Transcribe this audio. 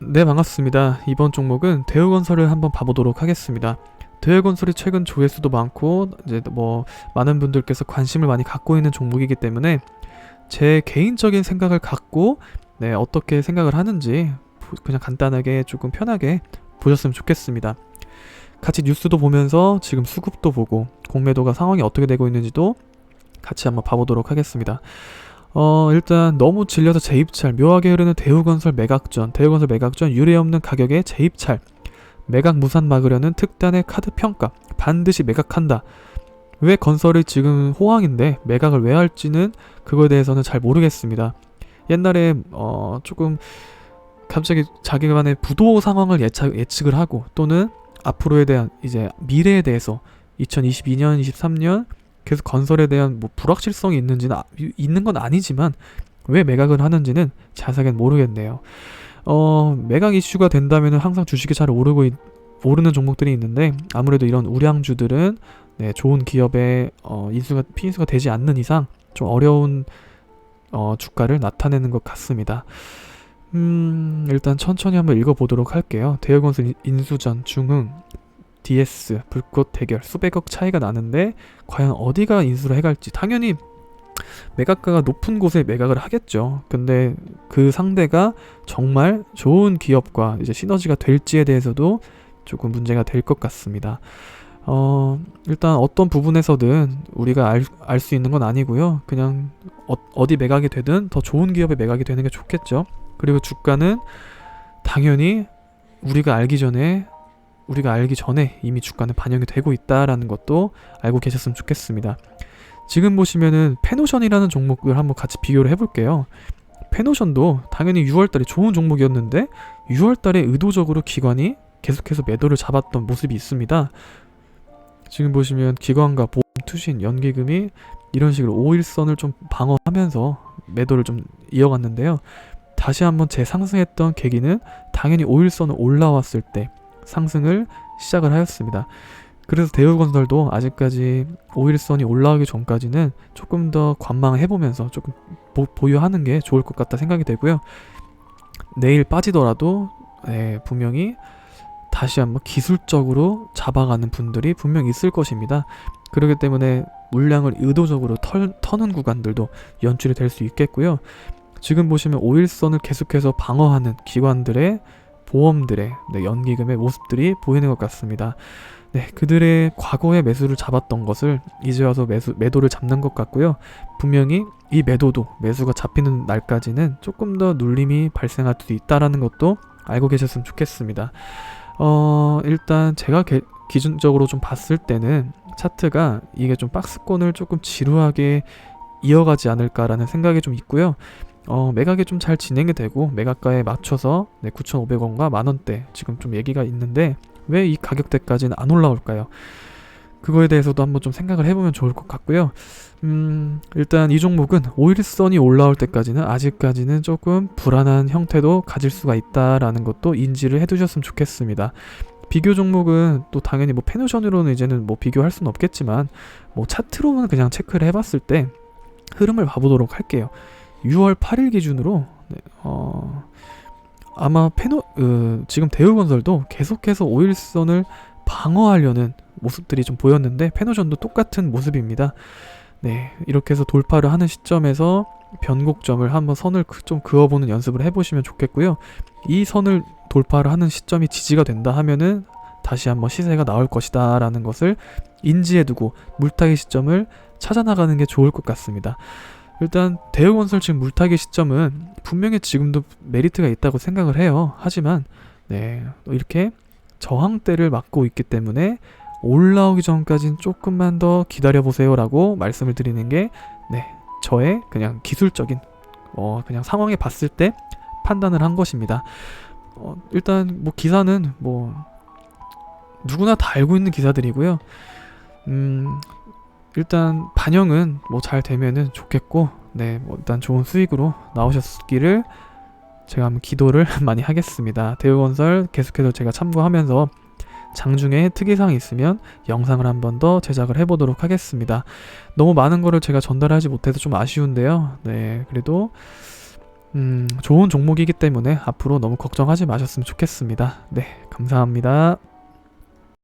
네, 반갑습니다. 이번 종목은 대우건설을 한번 봐보도록 하겠습니다. 대우건설이 최근 조회수도 많고 이제 뭐 많은 분들께서 관심을 많이 갖고 있는 종목이기 때문에 제 개인적인 생각을 갖고 네, 어떻게 생각을 하는지 보- 그냥 간단하게 조금 편하게 보셨으면 좋겠습니다. 같이 뉴스도 보면서 지금 수급도 보고 공매도가 상황이 어떻게 되고 있는지도 같이 한번 봐보도록 하겠습니다. 어 일단 너무 질려서 재입찰 묘하게 흐르는 대우건설 매각전 대우건설 매각전 유례 없는 가격에 재입찰 매각 무산 막으려는 특단의 카드 평가 반드시 매각한다. 왜 건설이 지금 호황인데 매각을 왜 할지는 그거에 대해서는 잘 모르겠습니다. 옛날에 어 조금 갑자기 자기만의 부도 상황을 예측, 예측을 하고 또는 앞으로에 대한 이제 미래에 대해서 2022년 23년 계속 건설에 대한 뭐 불확실성이 있는지는 아- 있는 건 아니지만 왜 매각을 하는지는 자세하게는 모르겠네요. 어, 매각 이슈가 된다면 항상 주식이 잘 오르고 있- 오르는 종목들이 있는데 아무래도 이런 우량주들은 네, 좋은 기업의 어, 인수가 피인수가 되지 않는 이상 좀 어려운 어, 주가를 나타내는 것 같습니다. 음, 일단 천천히 한번 읽어보도록 할게요. 대여건설 인- 인수전, 중흥, DS, 불꽃 대결 수백억 차이가 나는데 과연 어디가 인수를 해갈지 당연히 매각가가 높은 곳에 매각을 하겠죠. 근데 그 상대가 정말 좋은 기업과 이제 시너지가 될지에 대해서도 조금 문제가 될 것 같습니다. 어, 일단 어떤 부분에서든 우리가 알, 알수 있는 건 아니고요. 그냥 어, 디 매각이 되든 더 좋은 기업에 매각이 되는 게 좋겠죠. 그리고 주가는 당연히 우리가 알기 전에 우리가 알기 전에 이미 주가는 반영이 되고 있다라는 것도 알고 계셨으면 좋겠습니다. 지금 보시면은 페노션이라는 종목을 한번 같이 비교를 해볼게요. 페노션도 당연히 6월달에 좋은 종목이었는데 6월달에 의도적으로 기관이 계속해서 매도를 잡았던 모습이 있습니다. 지금 보시면 기관과 보험, 투신, 연기금이 이런 식으로 5일선을 좀 방어하면서 매도를 좀 이어갔는데요. 다시 한번 재상승했던 계기는 당연히 5일선을 올라왔을 때 상승을 시작을 하였습니다. 그래서 대우건설도 아직까지 5일선이 올라오기 전까지는 조금 더 관망을 해보면서 조금 보, 유하는 게 좋을 것 같다 생각이 되고요. 내일 빠지더라도 네, 분명히 다시 한번 기술적으로 잡아가는 분들이 분명 있을 것입니다. 그렇기 때문에 물량을 의도적으로 털, 터는 구간들도 연출이 될 수 있겠고요. 지금 보시면 5일선을 계속해서 방어하는 기관들의 보험들의 네, 연기금의 모습들이 보이는 것 같습니다. 네, 그들의 과거의 매수를 잡았던 것을 이제 와서 매수, 매도를 잡는 것 같고요. 분명히 이 매도도 매수가 잡히는 날까지는 조금 더 눌림이 발생할 수도 있다라는 것도 알고 계셨으면 좋겠습니다. 어, 일단 제가 개- 기준적으로 좀 봤을 때는 차트가 이게 좀 박스권을 조금 지루하게 이어가지 않을까라는 생각이 좀 있고요. 어, 매각이 좀 잘 진행이 되고 매각가에 맞춰서 네, 9,500원과 만원대 지금 좀 얘기가 있는데 왜 이 가격대까지는 안 올라올까요? 그거에 대해서도 한번 좀 생각을 해보면 좋을 것 같고요. 음, 일단 이 종목은 5일선이 올라올 때까지는 아직까지는 조금 불안한 형태도 가질 수가 있다라는 것도 인지를 해두셨으면 좋겠습니다. 비교 종목은 또 당연히 뭐 페노션으로는 이제는 뭐 비교할 수는 없겠지만 뭐 차트로는 그냥 체크를 해봤을 때 흐름을 봐보도록 할게요. 6월 8일 기준으로 네, 어, 아마 페노 어, 지금 대우건설도 계속해서 5일선을 방어하려는 모습들이 좀 보였는데 페노션도 똑같은 모습입니다. 네 이렇게 해서 돌파를 하는 시점에서 변곡점을 한번 선을 그- 좀 그어보는 연습을 해보시면 좋겠고요. 이 선을 돌파를 하는 시점이 지지가 된다 하면은 다시 한번 시세가 나올 것이다 라는 것을 인지해두고 물타기 시점을 찾아나가는 게 좋을 것 같습니다. 일단 대우건설 지금 물타기 시점은 분명히 지금도 메리트가 있다고 생각을 해요. 하지만 네 이렇게 저항대를 맞고 있기 때문에 올라오기 전까지는 조금만 더 기다려 보세요라고 말씀을 드리는 게 네, 저의 그냥 기술적인 어 그냥 상황에 봤을 때 판단을 한 것입니다. 어, 일단 뭐 기사는 뭐 누구나 다 알고 있는 기사들이고요. 음 일단 반영은 뭐 잘 되면은 좋겠고 네, 뭐 일단 좋은 수익으로 나오셨기를 제가 한번 기도를 많이 하겠습니다. 대우건설 계속해서 제가 참고하면서 장중에 특이사항이 있으면 영상을 한 번 더 제작을 해보도록 하겠습니다. 너무 많은 거를 제가 전달하지 못해서 좀 아쉬운데요. 네, 그래도 음, 좋은 종목이기 때문에 앞으로 너무 걱정하지 마셨으면 좋겠습니다. 네, 감사합니다.